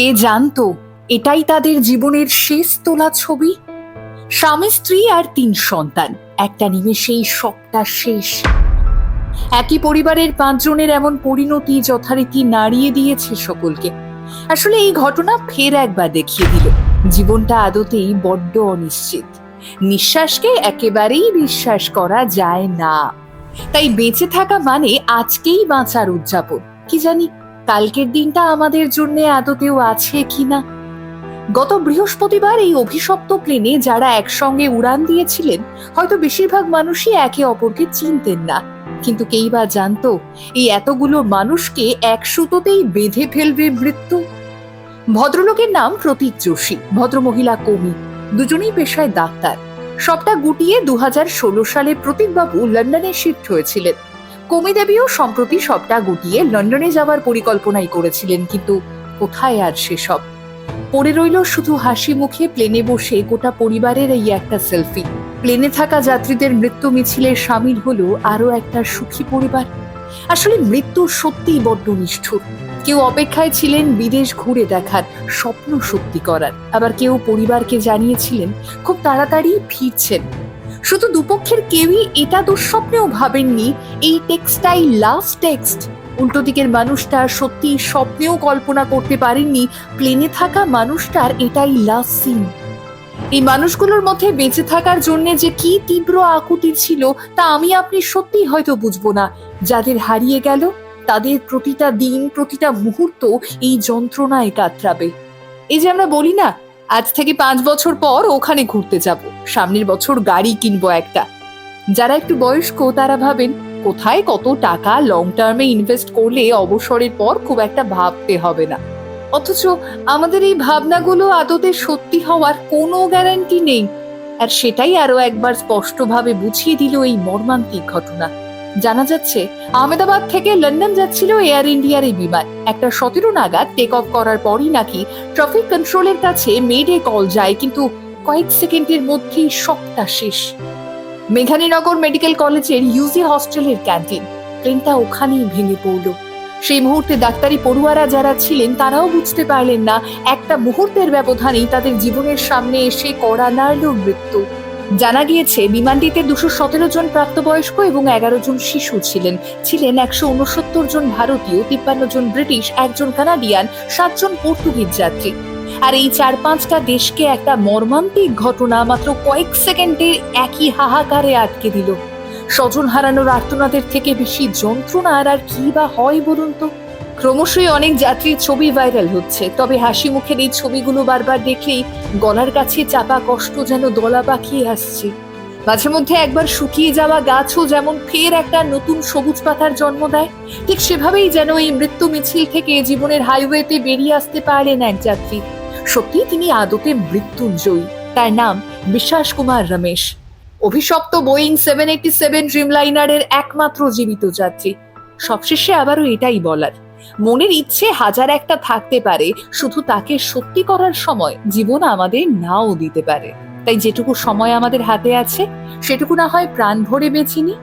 কে জানতো এটাই তাদের জীবনের শেষ তোলা ছবি? স্বামী, স্ত্রী আর তিন সন্তান। একটা নিমেষেই সবটা শেষ। একই পরিবারের পাঁচজনের এমন পরিণতি যথারীতি নাড়িয়ে দিয়েছে সকলকে। আসলে এই ঘটনা ফের একবার দেখিয়ে দিল। জীবনটা আদতেই বড্ড অনিশ্চিত। নিঃশ্বাসকে একেবারেই বিশ্বাস করা যায় না। তাই বেঁচে থাকা মানে আজকেই বাঁচার উদযাপন। কি জানি কালকের দিনটা আমাদের জন্য আদতেও আছে কিনা গত বৃহস্পতিবার এই অভিশপ্ত প্লেনে যারা একসঙ্গে উড়ান দিয়েছিলেন, হয়তো বেশিরভাগ মানুষই একে অপরকে চিনতেন না। কিন্তু কেই বা জানতো, এই এতগুলো মানুষকে এক সুতোতেই বেঁধে ফেলবে মৃত্যু? ভদ্রলোকের নাম প্রতীক যোশী, ভদ্রমহিলা কমি, দুজনেই পেশায় ডাক্তার। সবটা গুটিয়ে দু হাজার ষোলো সালে প্রতীকবাবু লন্ডনে শিফট হয়েছিলেন। কমি দেবীও সম্প্রতি সবটা গুটিয়ে লন্ডনে যাওয়ার পরিকল্পনাই করেছিলেন, কিন্তু কোথায় আর সেসব? পড়ে রইল শুধু হাসি মুখে, প্লেনে বসে গোটা পরিবারের এই একটা সেলফি। প্লেনে থাকা যাত্রীদের মৃত্যু মিছিলে সামিল হলো আরও একটা সুখী পরিবার। আসলে মৃত্যু সত্যিই বড্ড নিষ্ঠুর। কেউ অপেক্ষায় ছিলেন বিদেশ ঘুরে দেখার, স্বপ্ন সত্যি করার। আবার কেউ পরিবারকে জানিয়েছিলেন, খুব তাড়াতাড়ি ফিরছেন। শুধু দুপক্ষের কেউই এটা দুঃস্বপ্নেও ভাবেননি, এই টেক্সটাই লাস্ট টেক্সট উল্টো দিকের মানুষটা সত্যি স্বপ্নেও কল্পনা করতে পারেননি, প্লেনে থাকা মানুষটার এটাই লাস্ট সিন এই মানুষগুলোর মধ্যে বেঁচে থাকার জন্য যে কি তীব্র আকুতি ছিল, তা আমি আপনি সত্যি হয়তো বুঝব না। যাদের হারিয়ে গেল, তাদের প্রতিটা দিন, প্রতিটা মুহূর্ত এই যন্ত্রণায় কাতরাবে। এই যে আমরা বলি না আজ থেকে পাঁচ বছর পর ওখানে ঘুরতে যাব। সামনের বছর গাড়ি কিনবো একটা। যারা একটু বয়স্ক, তারা ভাবেন, কোথায় কত টাকা লং টার্মে ইনভেস্ট করলে অবসরের পর খুব একটা ভাবতে হবে না। অথচ আমাদের এই ভাবনাগুলো আদতে সত্যি হওয়ার কোনো গ্যারান্টি নেই। আর সেটাই আরও একবার স্পষ্টভাবে বুঝিয়ে দিল এই মর্মান্তিক ঘটনা। জানা যাচ্ছে, আহমেদাবাদ থেকে লন্ডন যাচ্ছিল এয়ার ইন্ডিয়ার এই বিমান। একটা সতেরো নাগাদ টেক অফ করার পরই নাকি ট্রাফিক কন্ট্রোলের কাছে মেডে কল যায়, কিন্তু কয়েক সেকেন্ডের মধ্যেই সবটা শেষ। মেঘানীনগর মেডিকেল কলেজের ইউজি হস্টেলের ক্যান্টিন, ট্রেনটা ওখানেই ভেঙে পড়ল। সেই মুহূর্তে ডাক্তারি পড়ুয়ারা যারা ছিলেন, তারাও বুঝতে পারলেন না, একটা মুহূর্তের ব্যবধানেই তাদের জীবনের সামনে এসে কড়া নাড়ল মৃত্যু। জানা গিয়েছে, বিমানটিতে দুশো সতেরো জন প্রাপ্তবয়স্ক এবং এগারো জন শিশু ছিলেন। ছিলেন একশো উনসত্তর জন ভারতীয়, তিপ্পান্ন জন ব্রিটিশ, একজন কানাডিয়ান সাতজন পর্তুগিজ যাত্রী। আর এই চার পাঁচটা দেশকে একটা মর্মান্তিক ঘটনা মাত্র কয়েক সেকেন্ডের একই হাহাকারে আটকে দিল। স্বজন হারানোর আর্তনাদের থেকে বেশি যন্ত্রণার আর কি বা হয় বলুন তো? ক্রমশই অনেক যাত্রীর ছবি ভাইরাল হচ্ছে। তবে হাসি মুখের এই ছবিগুলো বারবার দেখলেই গলার কাছে চাপা কষ্ট যেন দলা পাকিয়ে আসছে। মাঝে মধ্যে একবার শুকিয়ে যাওয়া গাছও যেমন ফের একটা নতুন সবুজ পাতার জন্ম দেয়, ঠিক সেভাবেই যেন এই মৃত্যু মিছিল থেকে জীবনের হাইওয়েতে বেরিয়ে আসতে পারলেন এক যাত্রী। সত্যি তিনি আদতে মৃত্যুঞ্জয়ী। তার নাম বিশ্বাস কুমার রমেশ। অভিশপ্ত বোয়িং সেভেন এইটি সেভেন ড্রিমলাইনারের একমাত্র জীবিত যাত্রী। সবশেষে আবারও এটাই বলার। মনের ইচ্ছে হাজার একটা থাকতে পারে, শুধু তাকে সত্যি করার সময় জীবন আমাদের নাও দিতে পারে। তাই যেটুকু সময় আমাদের হাতে আছে, সেটুকু না হয় প্রাণ ভরে বেছে নিই।